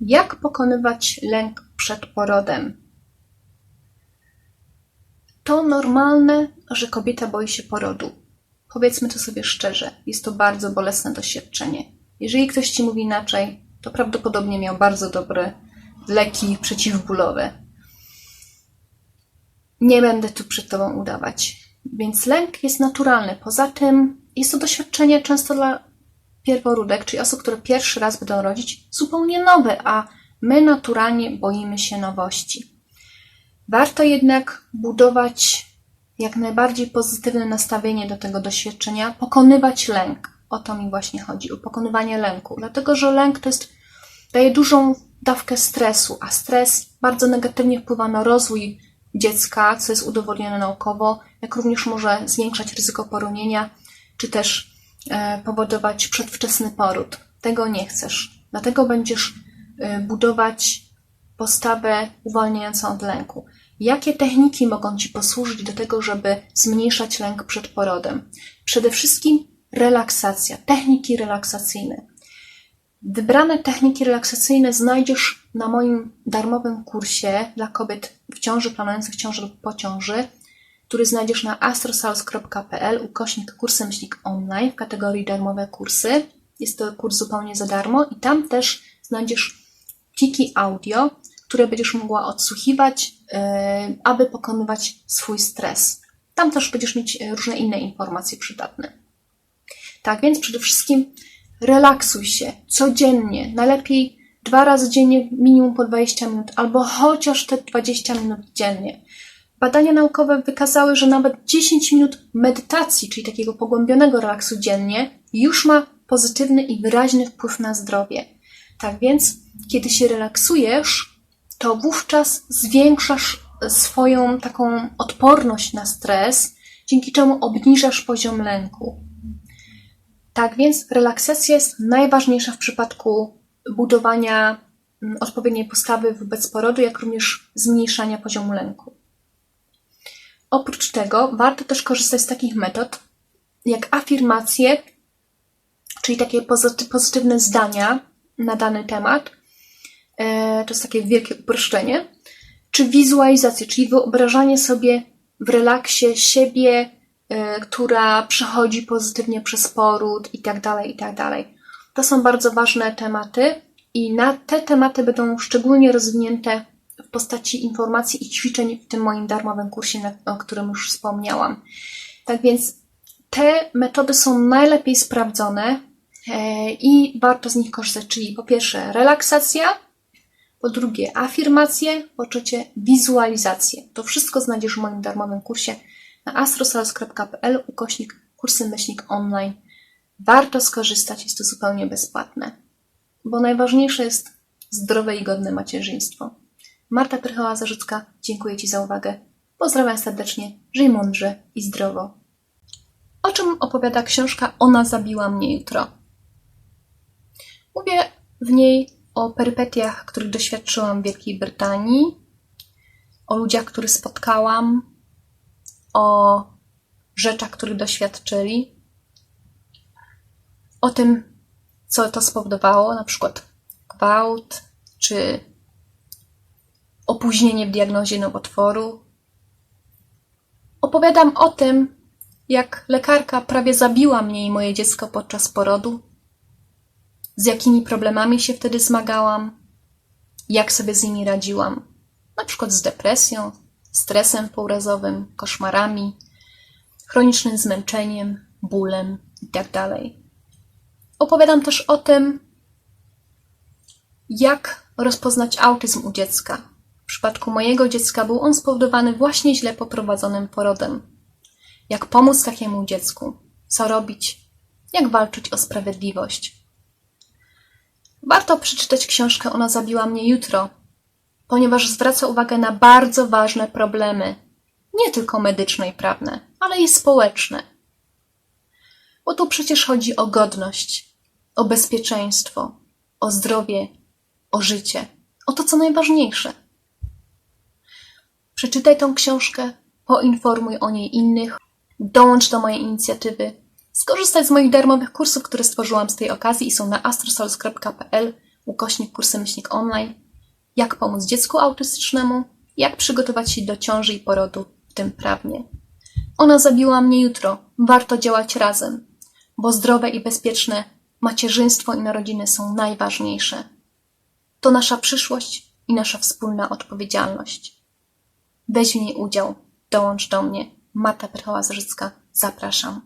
Jak pokonywać lęk przed porodem? To normalne, że kobieta boi się porodu. Powiedzmy to sobie szczerze, jest to bardzo bolesne doświadczenie. Jeżeli ktoś ci mówi inaczej, to prawdopodobnie miał bardzo dobre leki przeciwbólowe. Nie będę tu przed tobą udawać. Więc lęk jest naturalny. Poza tym jest to doświadczenie często dla pierworódek, czyli osób, które pierwszy raz będą rodzić, zupełnie nowe, a my naturalnie boimy się nowości. Warto jednak budować jak najbardziej pozytywne nastawienie do tego doświadczenia, pokonywać lęk. O to mi właśnie chodzi, o pokonywanie lęku. Dlatego, że lęk to jest, daje dużą dawkę stresu, a stres bardzo negatywnie wpływa na rozwój dziecka, co jest udowodnione naukowo, jak również może zwiększać ryzyko poronienia, czy też powodować przedwczesny poród. Tego nie chcesz. Dlatego będziesz e, budować postawę uwalniającą od lęku. Jakie techniki mogą Ci posłużyć do tego, żeby zmniejszać lęk przed porodem? Przede wszystkim relaksacja, techniki relaksacyjne. Wybrane techniki relaksacyjne znajdziesz na moim darmowym kursie dla kobiet w ciąży, planujących ciążę lub po ciąży, który znajdziesz na astrosals.pl ukośnik kursy myślnik online w kategorii darmowe kursy. Jest to kurs zupełnie za darmo i tam też znajdziesz pliki audio, które będziesz mogła odsłuchiwać, yy, aby pokonywać swój stres. Tam też będziesz mieć e, różne inne informacje przydatne. Tak więc przede wszystkim relaksuj się codziennie, najlepiej dwa razy dziennie, minimum po 20 minut, albo chociaż te 20 minut dziennie. Badania naukowe wykazały, że nawet 10 minut medytacji, czyli takiego pogłębionego relaksu dziennie, już ma pozytywny i wyraźny wpływ na zdrowie. Tak więc, kiedy się relaksujesz, to wówczas zwiększasz swoją taką odporność na stres, dzięki czemu obniżasz poziom lęku. Tak więc relaksacja jest najważniejsza w przypadku budowania mm, odpowiedniej postawy wobec porodu, jak również zmniejszania poziomu lęku. Oprócz tego warto też korzystać z takich metod jak afirmacje, czyli takie pozytywne zdania na dany temat. E, to jest takie wielkie uproszczenie. Czy wizualizację, czyli wyobrażanie sobie w relaksie siebie, e, która przechodzi pozytywnie przez poród i tak dalej, i tak. To są bardzo ważne tematy i na te tematy będą szczególnie rozwinięte w postaci informacji i ćwiczeń w tym moim darmowym kursie, o którym już wspomniałam. Tak więc te metody są najlepiej sprawdzone e, i warto z nich korzystać, czyli po pierwsze relaksacja, po drugie afirmacje, po trzecie wizualizacje. To wszystko znajdziesz w moim darmowym kursie na astrosales.pl ukośnik kursy myślnik online. Warto skorzystać, jest to zupełnie bezpłatne, bo najważniejsze jest zdrowe i godne macierzyństwo. Marta Prychała-Zarzucka, dziękuję Ci za uwagę. Pozdrawiam serdecznie, żyj mądrze i zdrowo. O czym opowiada książka Ona zabiła mnie jutro? Mówię w niej o perypetiach, których doświadczyłam w Wielkiej Brytanii, o ludziach, których spotkałam, o rzeczach, których doświadczyli, o tym, co to spowodowało, na przykład gwałt, czy opóźnienie w diagnozie nowotworu. Opowiadam o tym, jak lekarka prawie zabiła mnie i moje dziecko podczas porodu, z jakimi problemami się wtedy zmagałam, jak sobie z nimi radziłam, na przykład z depresją, stresem pourazowym, koszmarami, chronicznym zmęczeniem, bólem itd. Opowiadam też o tym, jak rozpoznać autyzm u dziecka, przypadku mojego dziecka był on spowodowany właśnie źle poprowadzonym porodem. Jak pomóc takiemu dziecku? Co robić? Jak walczyć o sprawiedliwość? Warto przeczytać książkę Ona zabiła mnie jutro, ponieważ zwraca uwagę na bardzo ważne problemy, nie tylko medyczne i prawne, ale i społeczne. Bo tu przecież chodzi o godność, o bezpieczeństwo, o zdrowie, o życie, o to, co najważniejsze. Przeczytaj tą książkę, poinformuj o niej innych, dołącz do mojej inicjatywy, skorzystaj z moich darmowych kursów, które stworzyłam z tej okazji i są na astrosals.pl ukośnik kursy myślnik online, jak pomóc dziecku autystycznemu, jak przygotować się do ciąży i porodu, w tym prawnie. Ona zabiła mnie jutro. Warto działać razem, bo zdrowe i bezpieczne macierzyństwo i narodziny są najważniejsze. To nasza przyszłość i nasza wspólna odpowiedzialność. Weź w niej udział, dołącz do mnie. Marta Perchoła-Zrzycka, zapraszam.